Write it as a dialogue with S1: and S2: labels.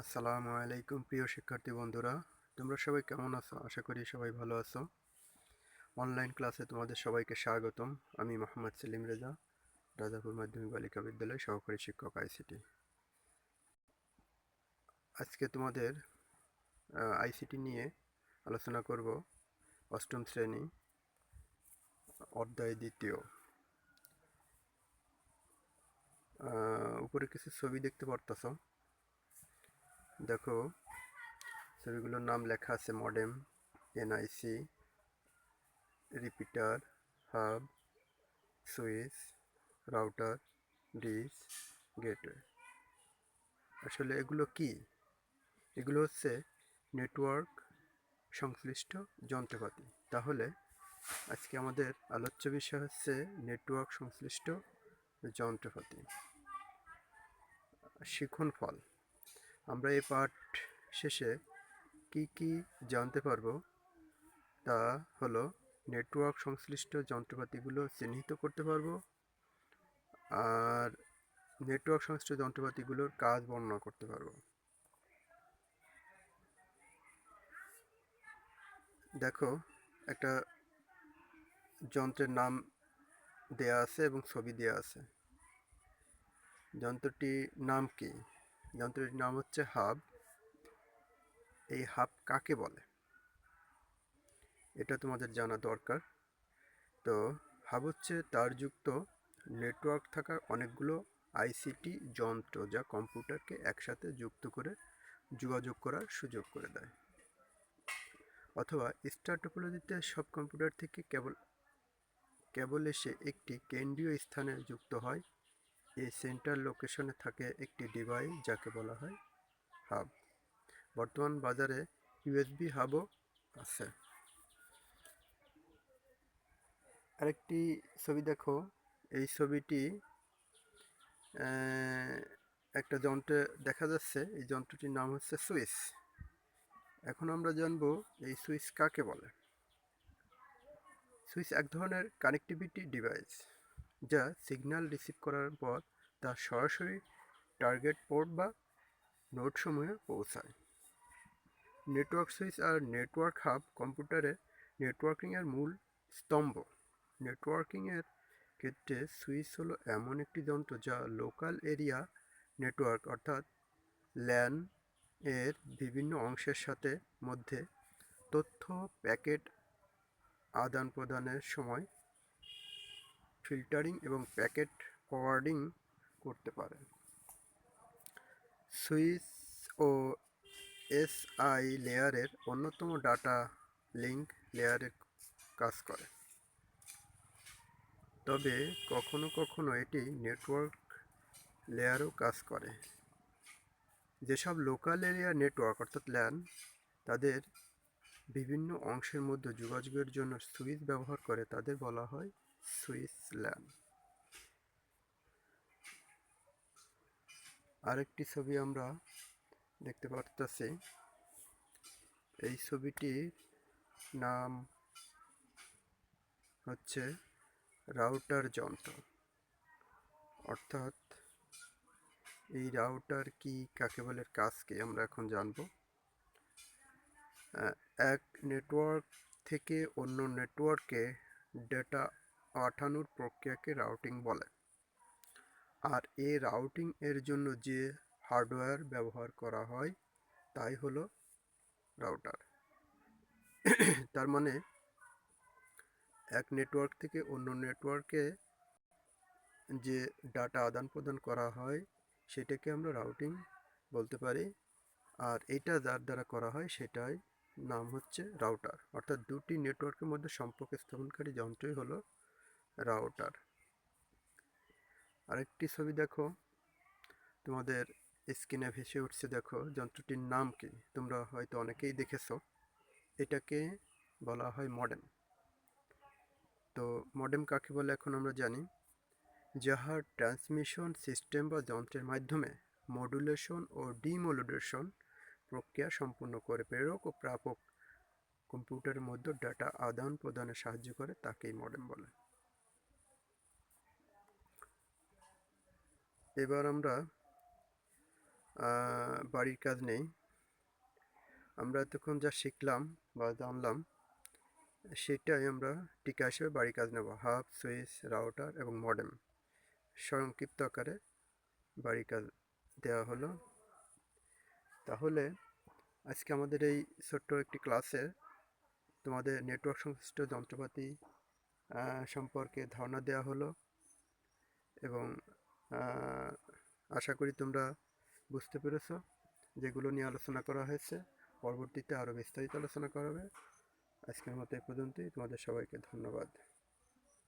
S1: আসসালামু আলাইকুম, প্রিয় শিক্ষার্থী বন্ধুরা। তোমরা সবাই কেমন আছো? আশা করি সবাই ভালো আছো। অনলাইন ক্লাসে তোমাদের সবাইকে স্বাগতম। আমি মোহাম্মদ সেলিম রেজা, রাজাপুর মাধ্যমিক বালিকা বিদ্যালয় সহকারী শিক্ষক আইসিটি আজকে তোমাদের আইসিটি নিয়ে আলোচনা করব অষ্টম শ্রেণি, অধ্যায় দ্বিতীয়। উপরে কিছু ছবি দেখতে পারতেছো। দেখো, ছবিগুলোর নাম লেখা আছে modem, NIC, repeater, hub, switch, router, dish, gateway. আসলে এগুলো কি? এগুলো হচ্ছে নেটওয়ার্ক সংশ্লিষ্ট যন্ত্রপাতি। তাহলে আজকে আমাদের আলোচ্য বিষয় হচ্ছে নেটওয়ার্ক সংশ্লিষ্ট যন্ত্রপাতি। শিখন ফল। আমরা এই পাঠ শেষে কি কি জানতে পারব? তা হলো, নেটওয়ার্ক সংশ্লিষ্ট যন্ত্রপাতিগুলো চিহ্নিত করতে পারব, আর নেটওয়ার্ক সংশ্লিষ্ট যন্ত্রপাতিগুলোর কাজ বর্ণনা করতে পারব। দেখো, একটা যন্ত্রের নাম দেয়া আছে এবং ছবি দেয়া আছে। যন্ত্রটির নাম কি? যন্ত্রটির নাম হচ্ছে হাব। এই হাব কাকে বলে? এটা তোমাদের জানা দরকার। তো হাব হচ্ছে তারযুক্ত নেটওয়ার্ক থাকা অনেকগুলো আইসিটি যন্ত্র যা কম্পিউটারকে একসাথে যুক্ত করে যোগাযোগ করার সুযোগ করে দেয়। অথবা স্টার টোপোলজিতে সব কম্পিউটার থেকে কেবল কেবল এসে একটি কেন্দ্রীয় স্থানে যুক্ত হয়। এই সেন্টার লোকেশনে থাকে একটি ডিভাইস, যাকে বলা হয় হাব। বর্তমান বাজারে ইউএসবি হাবও আছে। আরেকটি ছবি দেখো। এই ছবিটি একটা যন্ত্রে দেখা যাচ্ছে। এই যন্ত্রটির নাম হচ্ছে সুইচ। এখন আমরা জানব এই সুইচ কাকে বলে। সুইচ এক ধরনের কানেক্টিভিটি ডিভাইস যা সিগন্যাল রিসিভ করার পর তা সরাসরি টার্গেট পোর্ট বা নোডসমূহে পৌঁছায়। নেটওয়ার্ক সুইচ আর নেটওয়ার্ক হাব কম্পিউটারে নেটওয়ার্কিংয়ের মূল স্তম্ভ। নেটওয়ার্কিংয়ের ক্ষেত্রে সুইচ হলো এমন একটি যন্ত্র যা লোকাল এরিয়া নেটওয়ার্ক অর্থাৎ ল্যান এর বিভিন্ন অংশের সাথে মধ্যে তথ্য প্যাকেট আদান প্রদানের সময় ফিল্টারিং এবং প্যাকেট ফরওয়ার্ডিং করতে পারে সুইচ ও এসআই লেয়ারের অন্যতম ডাটা লিঙ্ক লেয়ারের কাজ করে। তবে কখনো কখনো এটি নেটওয়ার্ক লেয়ারও কাজ করে। যেসব লোকাল এরিয়া নেটওয়ার্ক অর্থাৎ ল্যান তাদের বিভিন্ন অংশের মধ্যে যোগাযোগের জন্য সুইচ ব্যবহার করে, তাদের বলা হয় সুইচ ল্যান আরেকটি ছবি আমরা দেখতে পারতেছি। এই ছবিটির নাম হচ্ছে রাউটার যন্ত্র। অর্থাৎ এই রাউটার কি, কাকে বলে কাজ কি, আমরা এখন জানব। এক নেটওয়ার্ক থেকে অন্য নেটওয়ার্কে ডেটা পাঠানোর প্রক্রিয়াকে রাউটিং বলে। আর এই রাউটিং এর জন্য যে হার্ডওয়্যার ব্যবহার করা হয়, তাই হলো রাউটার। তার মানে এক নেটওয়ার্ক থেকে অন্য নেটওয়ার্কে যে ডাটা আদান প্রদান করা হয়, সেটাকে আমরা রাউটিং বলতে পারি। আর এটা যার দ্বারা করা হয় সেটাই নাম হচ্ছে রাউটার। অর্থাৎ দুটি নেটওয়ার্কের মধ্যে সম্পর্ক স্থাপনকারী যন্ত্রই হলো রাউটার। আরেকটি ছবি দেখো। তোমাদের স্ক্রিনে ভেসে উঠছে দেখো, যন্ত্রটির নাম কি? তোমরা হয়তো অনেকেই দেখেছ। এটাকে বলা হয় মডেম। তো মডেম কাকে বলে এখন আমরা জানি? যাহার ট্রান্সমিশন সিস্টেম বা যন্ত্রের মাধ্যমে মডুলেশন ও ডিমোডুলেশন প্রক্রিয়া সম্পূর্ণ করে, প্রেরক ও প্রাপক কম্পিউটারের মধ্যে ডাটা আদান প্রদানে সাহায্য করে, তাকেই মডেম বলে। এবার আমরা বাড়ির কাজ নেই। আমরা এতক্ষণ যা শিখলাম বা জানলাম, সেটাই আমরা টিকা হিসেবে বাড়ির কাজ নেব। হাব সুইচ, রাউটার এবং মডেম। সংক্ষিপ্ত আকারে বাড়ির কাজ দেওয়া হলো। তাহলে আজকে আমাদের এই ছোট্ট একটি ক্লাসে তোমাদের নেটওয়ার্ক সংশ্লিষ্ট যন্ত্রপাতি সম্পর্কে ধারণা দেওয়া হলো এবং আশা করি তোমরা বুঝতে পেরেছ যেগুলো নিয়ে আলোচনা করা হয়েছে। পরবর্তীতে আরও বিস্তারিত আলোচনা করা হবে। আজকের মতো এ পর্যন্তই। তোমাদের সবাইকে ধন্যবাদ।